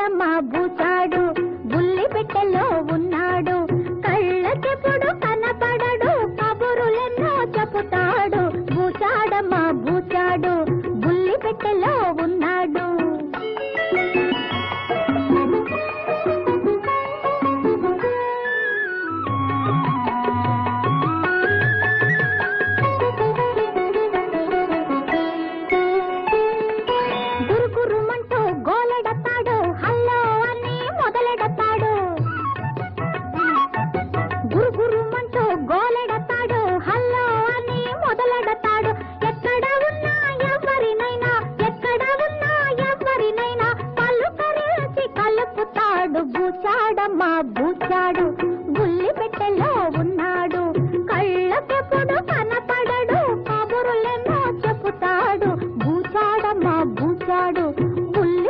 బూచాడమ్మా బూచాడు బుల్లి పెట్టెలో ఉన్నాడు. కళ్ళకెప్పుడు కనపడడు కబురులెన్నో చెబుతాడు బూచాడమ్మా బూచాడు బుల్లి పెట్టెలో ఉన్నాడు గురుగురుమంటూ గోలెడతాడు హల్లో అని మొదలెడతాడు. ఎక్కడ ఉన్నా ఎవరినైనా ఎక్కడ ఉన్నా ఎవరినైనా పలుకరించి కలుపుతాడు. బూచాడమ్మా బూచాడు గుల్లి పెట్టెలో ఉన్నాడు. కళ్ళకెప్పుడు కనపడడు కబురులెన్నో చెబుతాడు బూచాడమ్మా బూచాడు